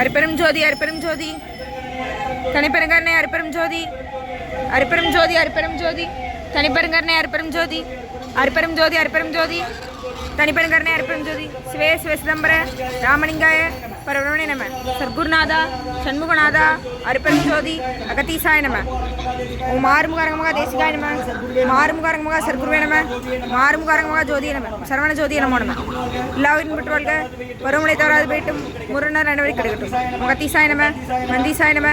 அரிப்பெரும் ஜோதி அரிப்பெரும் ஜோதி. தனிப்பெருங்கருணை அரிப்பெரும் ஜோதி. அரிப்பெரும் ஜோதி அரிப்பெரும் ஜோதி. தனிப்பெருங்கருணை அரிப்பெரும் ஜோதி. அரிப்பெரும் ஜோதி அரிப்பெரும் ஜோதி. தனிப்பெருங்கருணை அரிப்பெரும் ஜோதி. சிவே சிவ சிதம்பர ராமலிங்காய பரவணே நம சர்க்குருநாதா சண்முகநாதா அரிப்பெரும் ஜோதி அகத்தீசாய நம ஓம் ஆறுமுகாரங்கமாக தேசிகாய நம மாறுமுகாரங்கமாக சர்க்குருவே நம மாறுமுகாரங்கமாக ஜோதிய நம சரவண ஜோதிய நம்ம நம எல்லாவின் பெற்று வாழ்க வருமுறை தவறாது போயிட்டும் முரணர் நனவரை கிடைக்கட்டும் மகத்தீசாய நம நந்தீசாய நம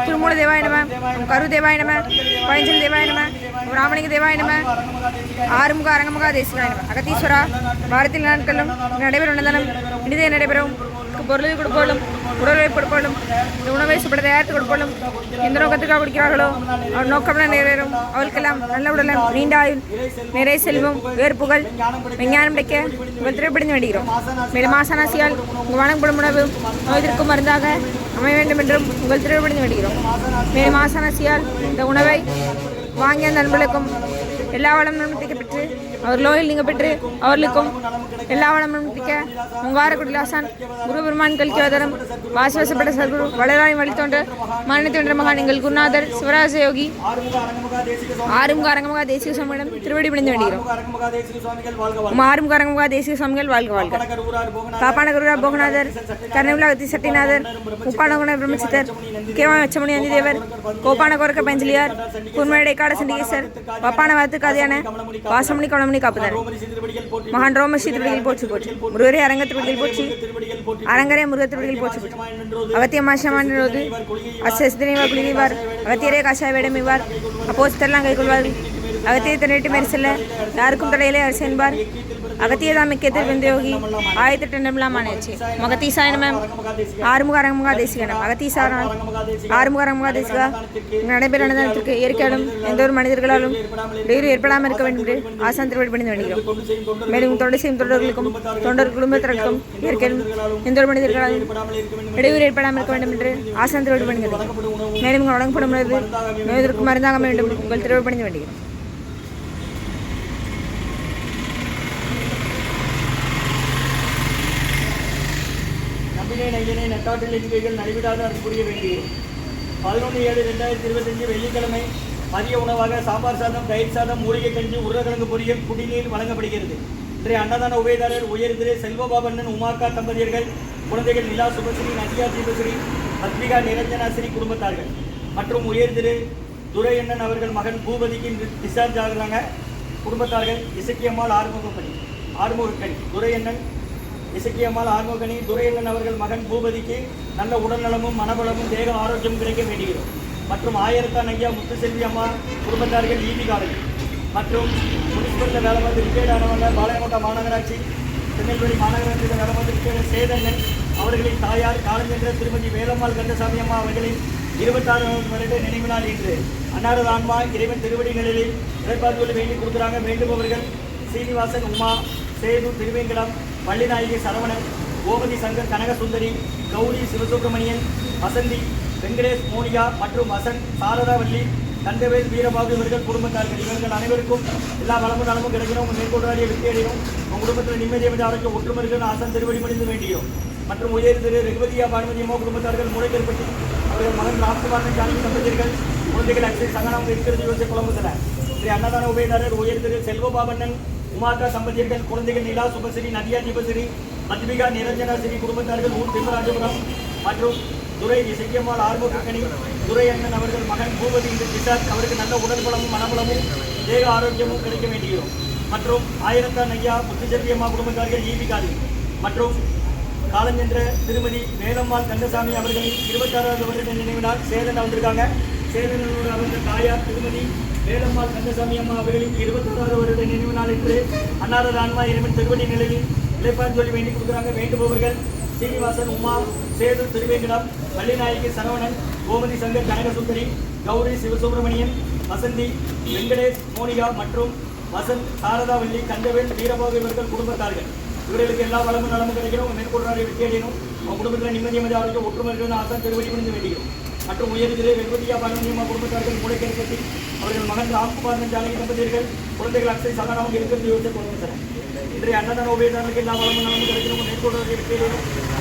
திருமூல தேவாய நம ஓம் கரு தேவாய நம பயஞ்சல் தேவாய நம ராமலிங்க தேவாய நம ஆறுமுக அரங்கமுக தேசிகாய நம அகத்தீஸ்வரா வாரத்தில் நாட்களும் நடைபெறும் நடந்தனம் இனிதே நடைபெறும் பொருளை கொடுப்பாலும் உடலை கொடுப்பாலும் இந்த உணவை சுப்பட தயாரித்து கொடுப்பாலும் எந்த நோக்கத்துக்காக கொடுக்கிறார்களோ அவர் நோக்கம்லாம் நிறைவேறும். அவளுக்கெல்லாம் நல்ல உடலம் நீண்ட ஆயுள் நிறைய செல்வம் புகழ் விஞ்ஞானம் கிடைக்க உங்கள் திரைப்படிந்து வேண்டுகிறோம் மேலும் மாசனாசியால் உங்கள் வணங்கப்படும் உணவு நோய்திற்கும் மருந்தாக அமைய வேண்டும் என்றும் உங்கள் திரைப்படிந்து வேண்டுகிறோம் மேலும் மாசனாசியால் இந்த உணவை வாங்கிய நண்பர்களுக்கும் எல்லா வளம் திக்க அவர் லோயில் நீங்க பெற்று அவர்களுக்கும் எல்லா வளமும் திக்க உங்காரக்குடி லாசான் குருபெருமான் கல்கியோதரம் வாசவசப்பட்ட சர்க்குரு வளராய் வழித்தோன்ற மரணத்தோன்ற மகான் எங்கள் குருநாதர் சிவராஜ யோகி ஆறுமுக அரங்கமுகா தேசிய சுவாமியிடம் திருவடி பிடிந்து வேண்டுகிறோம். ஆறுமுக அரங்கமுகா தேசிய சுவாமிகள் வாழ்க வாழ்க. காப்பான குருரா போகநாதர் கர்ணவிலாகத்தி சட்டிநாதர் முப்பானகுண பிரம்மசித்தர் முக்கியமான வச்சமணி அந்திதேவர் கோப்பான கோரக்க பஞ்சலியார் குன்மடை காட சண்டிகேசர் பப்பான வாத்து காதியான வாசமணி கவனம் காப்புதார் ரோமரி மகான் ரோம திருவடிகள் போச்சு போச்சு முருகரே அரங்க திருவடிகள் போச்சு அரங்கரே முருக திருவடிகள் போச்சு போச்சு அகத்திய மாசமானது அசஸ்தினிவார் குளிவார் அகத்தியரே காஷாய வேடமிவார் அப்போஸ்தரெல்லாம் கைக்கொள்வார்கள் கை திரட்டு மேறி செல்ல யாருக்கும் தடையிலே அரசு என்பார் அகத்தியதா மிக்கத்தில் விந்தயோகி ஆயிரத்தி டெண்டம்லாம் ஆனாச்சு மகத்தீசாய நம ஆறுமுக அரங்கமுக தேசிகனம் அகத்தீசாரான் ஆறுமுக அரங்கமுக தேசிகா நடைபெற நடனத்திற்கு இயற்கையாலும் எந்த ஒரு மனிதர்களாலும் இடையூறு ஏற்படாமல் இருக்க வேண்டும் என்று ஆசாந்திர திருவடி பணிந்து வேண்டுகிறோம் மேலும் தொண்டு செய்யும் தொண்டர்களுக்கும் தொண்டர் குடும்பத்தினருக்கும் இயற்கையிலும் எந்த ஒரு மனிதர்களாலும் இடையூறு ஏற்படாமல் இருக்க வேண்டும் என்று ஆசாந்திர திருவடி பணிந்து மேலும் உங்கள் வழங்கப்படும் உணவு நோய்தற்கு மருந்தாக வேண்டும் உங்கள் திருவடி பணிந்து வேண்டுகிறோம் நையனை நட்டாற்றில் நடைபெறாத அது புரிய வேண்டியது பதினொன்று ஏழு ரெண்டாயிரத்தி இருபத்தஞ்சு வெள்ளிக்கிழமை மதிய உணவாக சாம்பார் சாதம் தயிர் சாதம் மூலிகை கஞ்சி உருளைக்கிழங்கு பொரியல் குடிநீர் வழங்கப்படுகிறது. இன்றைய அன்னதான உபயதாரர் உயர்திரு செல்வபாபண்ணன் உமாக்கா தம்பதியர்கள் குழந்தைகள் நிலா சுபஸ்ரீ நதியா தீபஸ்ரீ பத்மிகா நிரஞ்சனாஸ்ரீ குடும்பத்தார்கள் மற்றும் உயர்திரு துரையண்ணன் அவர்கள் மகன் பூபதிக்கு டிஸ்சார்ஜ் ஆகிறாங்க. குடும்பத்தார்கள் இசக்கியம்மாள் ஆறுமுகப்பணி ஆறுமுகக்கணி துரையண்ணன் இசக்கியம்மாள் ஆறுமுகனி துரையண்ணன் அவர்கள் மகன் பூபதிக்கு நல்ல உடல்நலமும் மனபலமும் தேக ஆரோக்கியமும் கிடைக்க வேண்டுகிறோம். மற்றும் ஆயிரத்தான் ஐயா முத்துசெல்வி அம்மா குடும்பத்தார்கள் ஈபி காலேஜ் மற்றும் முனிசிபலில் வேலை பார்த்து ரிட்டையர்ட் ஆனவங்க பாளையங்கோட்டை மாநகராட்சி திருநெல்வேலி மாநகராட்சியில் வேலை பார்த்து ரிட்டையர்ட் சேதண்ணன் அவர்களின் தாயார் காலஞ்சென்ற திருமதி வேலம்மாள் கந்தசாமி அம்மா அவர்களின் இருபத்தாறு வருட நினைவு நாள் இன்று அன்னாரது ஆன்மா இறைவன் திருவடிகளில் இறைப்பார்த்து வேண்டி கொடுக்குறாங்க. வேண்டுபவர்கள் சீனிவாசன் உமா சேது திருவேங்கடம் பள்ளிநாயகி சரவணன் கோமதி சங்கர் கனகசுந்தரி கௌரி சிவசுப்பிரமணியன் வசந்தி வெங்கடேஷ் மோனியா மற்றும் வசந்த் சாரதாவல்லி கந்தவேல் வீரபாபு இவர்கள் குடும்பத்தார்கள். இவர்கள் அனைவருக்கும் எல்லா வளமும் நலமும் கிடைக்கணும் உங்கள் மேற்கொண்டாடிய வெற்றியடையும் உங்கள் குடும்பத்தில் நிம்மதி அமைந்த ஆரோக்கியம் ஒற்றுமர்கள் ஆசன் திருவடி மணிந்து வேண்டியோம். மற்றும் உயர் திரு ரகுபதியா பானுமதி அம்மா குடும்பத்தார்கள் முளைக்கேற்பட்டு அவர்கள் மகன் ராம்குமாரன் ஜானகி தம்பதியர்கள் குழந்தைகள் அக்ஷய் சங்கனம் இருக்கிறது யோசிய குழம்புத்தன ஸ்ரீ அன்னதான உபயதாரர் உயர் திரு செல்வபாபண்ணன் உமாக்கா தம்பதியர்கள் குழந்தைகள் நிலா சுபஸ்ரீ நதியா தீபஸ்ரீ மத்மிகா நிரஞ்சனா ஸ்ரீ குடும்பத்தார்கள் ஊர் திருமராஜபுரம் மற்றும் துரை இசைக்கியம்மாள் ஆர்வக்கணி துரை அண்ணன் அவர்கள் மகன் பூபதி இந்த டிசார்ஜ் அவருக்கு நல்ல உடல்பலமும் மனபலமும் தேக ஆரோக்கியமும் கிடைக்க வேண்டுகிறோம் மற்றும் ஆயிரத்தான் ஐயா முத்துச்செல்வி அம்மா குடும்பத்தார்கள் ஈபி மற்றும் காலஞ்சென்ற திருமதி வேலம்மாள் கந்தசாமி அவர்களின் இருபத்தாறாவது வருட நினைவினால் சேலன் வந்திருக்காங்க சேதனோடு அவர்கள் தாயார் திருமதி வேலம்மா கந்தசாமி அம்மா அவர்களின் இருபத்தாறாவது வருட நினைவு நாள் என்று அன்னாரது ஆன்மா இனிமேல் திருவடி நிலையில் இழைப்பான் சொல்லி வேண்டி கொடுக்குறாங்க. வேண்டுபவர்கள் சீனிவாசன் உமா சேது திருவேங்கடம் வள்ளிநாயகி சரவணன் கோமதி சங்கர் கனகசுந்தரி கௌரி சிவசுப்பிரமணியன் வசந்தி வெங்கடேஷ் மோனிகா மற்றும் வசந்த் சாரதாவல்லி கந்தவேல் வீரபாபு இவர்கள் குடும்பத்தார்கள். இவர்களுக்கு எல்லா வளமும் நலமும் கிடைக்கணும். உங்கள் மேற்கொள்றாரை வெற்றியடையணும் உங்கள் குடும்பத்தில் நிம்மதி அமைதி ஆரோக்கியம் ஒற்றுமை இருக்கணும் ஆசான் திருவடி முடிந்து வேண்டியும் மற்றும் உயர்திலே வெண்பதியா பாரதியம்மா குடும்பத்தார்கள் மூளைக்கருப்பட்டி அவர்கள் மகன் ராம்குமாரன் ஜானகி தம்பதியர்கள் குழந்தைகள் அக்ஷய் சகனாவும் இருக்கிறது யோசிச்சு சார் இன்றைய அன்னதான உபயோகத்தாருக்கு எல்லா வளமும் நலமும் கிடைக்கணும் உங்க மேற்கொள்றாரை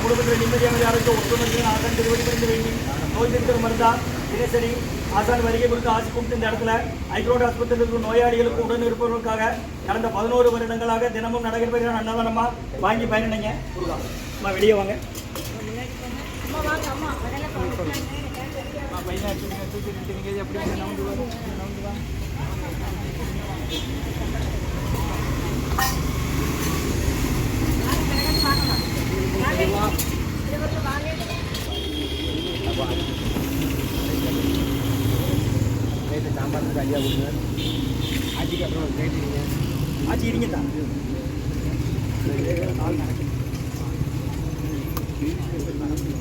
குடும்பத்தில் நிம்மதியான அரசு ஒற்றுமைக்கு ஆசான் திருவடி புரிந்து வேண்டி நோய் திருக்கிற மருந்தா தினசரி ஆசான் வருகை கொடுத்து ஆசி கொடுத்து இந்த இடத்துல ஹைட்ரோட் ஆஸ்பத்திரியில் இருக்கும் நோயாளிகளுக்கு உடன் இருப்பவர்களுக்காக கடந்த பதினோரு வருடங்களாக தினமும் நடைபெறுகிற அன்னதானமா வாங்கி பயனடைங்க. முருகா அம்மா வெளியே வாங்க. அம்மா, பையனை எடுத்துக்கங்க, தூக்கி நிறுத்துங்க, எப்படி வந்து நவுந்து வா, நவுந்து வா. ஆச்சி இருங்க தான்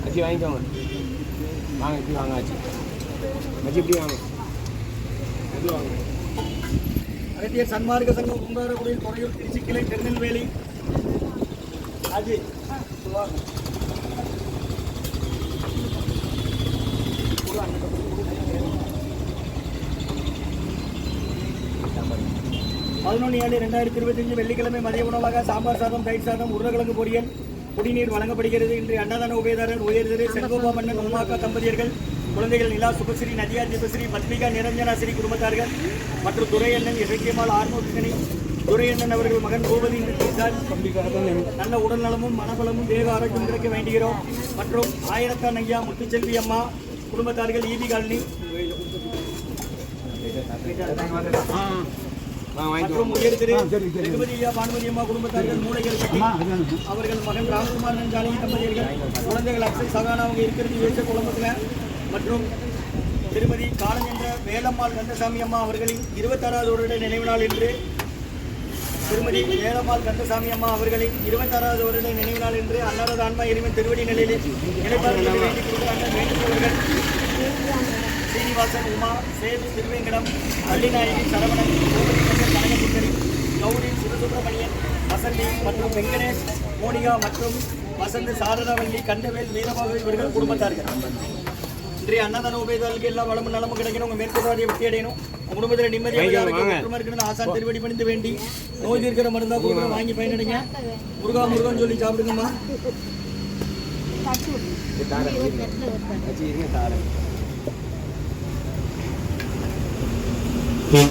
அச்சி வாங்கிக்கோங்க வாங்க இப்படி வாங்க ஆச்சி அச்சி இப்படி வாங்க இப்படி வாங்க அகத்தியர் சன்மார்க்க சங்கம் குண்டாரக்குடியில் துறையூர் திருச்சி கிளை திருநெல்வேலி ஆஜி வா. பதினொன்று ஏழு ரெண்டாயிரத்தி இருபத்தஞ்சு வெள்ளிக்கிழமை மதிய உணவாக சாம்பார் சாதம் தயிர் சாதம் உருளைக்கிழங்கு பொரியல் குடிநீர் வழங்கப்படுகிறது. இன்று அன்னதான உபயதாரர் உயர்திரு செல்வபா மன்னன் உமாக்கா தம்பதியர்கள் குழந்தைகள் நிலா சுபஸ்ரீ நதியா தீபஸ்ரீ பத்மிகா நிரஞ்சனா ஸ்ரீ குடும்பத்தார்கள் மற்றும் துரையண்ணன் இலக்கியமால் ஆர்மோகினி துரையண்ணன் அவர்கள் மகன் கோபதி நல்ல உடல் நலமும் மனபலமும் தேக ஆரோக்கியம் கிடைக்க வேண்டுகிறோம். மற்றும் ஆயிரத்தான் ஐயா முத்துச்செல்வி அம்மா குடும்பத்தார்கள் ஈபி காலனி. மற்றும் உயர் திரு ரகுபதி ஐயா பானுமதி அம்மா குடும்பத்தார்கள் மூளைகள் கட்டி அவர்கள் மகன் ஜானகி தம்பதியர்கள் குழந்தைகள் அக்ஷய் சகானா அவங்க இருக்கிறது யோசிச்ச குடும்பத்தில். மற்றும் திருமதி காலஞ்சென்ற வேலம்மாள் கந்தசாமி அம்மா அவர்களின் இருபத்தாறாவது வருட நினைவு நாள் என்று திருமதி வேலம்மாள் கந்தசாமி அம்மா அவர்களின் இருபத்தாறாவது வருட நினைவு நாள் என்று அன்னாரது ஆன்மா இறைவன் திருவடி நிலையில் இணைப்பார்கள் வேண்டி கொடுக்கிறாங்க வேண்டுபவர்கள் சீனிவாசன் உமா சேது திருவேங்கடம் அள்ளிநாயகி சரவணன் கனகசுந்தரி கௌரி சிவசுப்பிரமணியன் வசந்தி மற்றும் வெங்கடேஷ் மோனிகா மற்றும் வசந்த் சாரதாவல்லி கண்டவேல் வீரபாகு இவர்கள் குடும்பத்தார்கள். இன்றைய அன்னதான உபயோகாலுக்கு எல்லா வளமும் நலமும் கிடைக்கணும். உங்க மேற்கொள்ளாதிய வெற்றி அடையணும். குடும்பத்தில் நிம்மதியாக இருக்கணும் ஆசான் திருவடி பணிந்து வேண்டி நோய் தீர்க்கிற மருந்தா கொடுக்குற வாங்கி பயனடைங்க. முருகா முருகன் சொல்லி சாப்பிடுங்கம்மா. இரு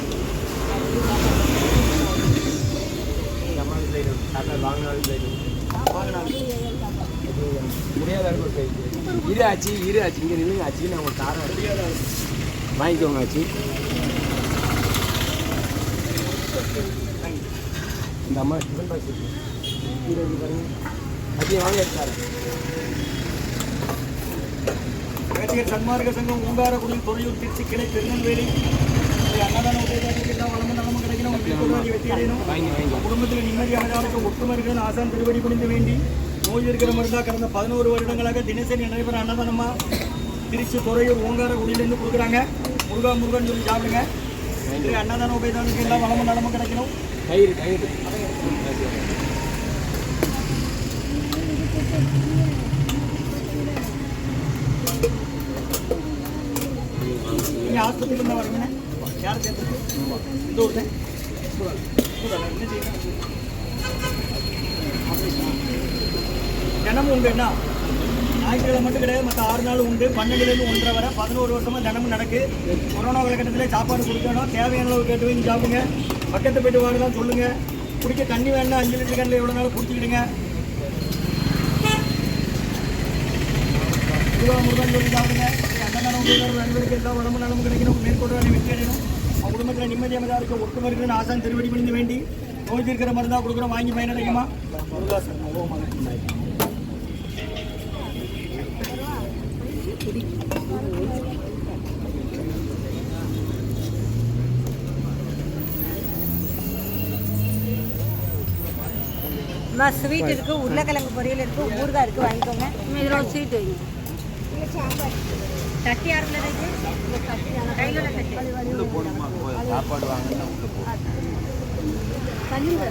ஆச்சி இரு ஆச்சு இங்கே நில்லுங்க ஆச்சு நான் உங்களுக்கு தாரேன் வாங்கிக்கோங்க ஆச்சு இந்த அம்மா டிஃபன் பாக்ஸ் இருக்கு கீழே இருக்கு பாருங்க அச்சி வாங்கி எடுத்தாரேன் சன்மார்க்க சங்கம் ஊங்காரக்குடி துறையூர் திருச்சி கிளை திருநெல்வேலி அன்னதான உபயோகாலுக்கு எல்லா வளமும் நலமும் கிடைக்கணும் உங்க வெற்றி அடையணும் குடும்பத்தில் நிம்மதி அமைதியாக ஆசான் திருவடி புரிந்து வேண்டி நோய் இருக்கிற மருந்தா கடந்த பதினோரு வருடங்களாக தினசரி நடைபெற அன்னதானமா திருச்சி துறையூர் ஓங்காரக்குடியிலேருந்து கொடுக்குறாங்க முருகா முருகன் சொல்லி சாப்பிடுங்க அன்னதான உபயோகாலுக்கு எல்லா வளமும் நலமும் கிடைக்கணும் கயிறு கயிறு நீங்கள் ஆஸ்பத்திரியில் இருந்தால் வரீங்க யார் சேர்த்து இந்த ஊர் தான் தினமும் உண்டு என்ன? ஞாயிற்றுக்கிழமை மட்டும் கிடையாது மற்ற ஆறு நாள் உண்டு. பன்னெண்டுலேருந்து ஒன்றரை வரை பதினோரு வருஷமாக தினமும் நடக்கு. கொரோனா காலகட்டத்தில் சாப்பாடு கொடுக்கணும். தேவையான அளவு கேட்டு வாங்கி சாப்பிடுங்க. பக்கத்து போயிட்டு வாருதான் சொல்லுங்கள் குடிக்க தண்ணி வேணும்னா அஞ்சு லிட்டர் கண்ணில் எவ்வளோ நாள் குடிச்சிக்கிடுங்க. முருகன் சொல்லி சாப்பிடுங்க. அன்னதானம் உங்களுக்கு நண்பருக்கு எல்லா உடம்பு நலமும் கிடைக்கணும். மேற்கொண்டு வெற்றி குடும்பத்தில் நிம்மதி அமைதியாக இருக்க ஒற்றுமை இருக்குன்னு ஆசான் திருவடி பணிந்து வேண்டி நோய் தீர்க்கிற மருந்தா கொடுக்குறோம். வாங்கி அம்மா ஸ்வீட் இருக்கு உருளைக்கிழங்கு பொரியல் இருக்கு ஊறுகாய் இருக்கு வாங்கிக்கோங்க. இதில் ஒரு ஸ்வீட் வைங்க. தட்டி யாருல கையில் உள்ள சாப்பாடு வாங்கினா உள்ள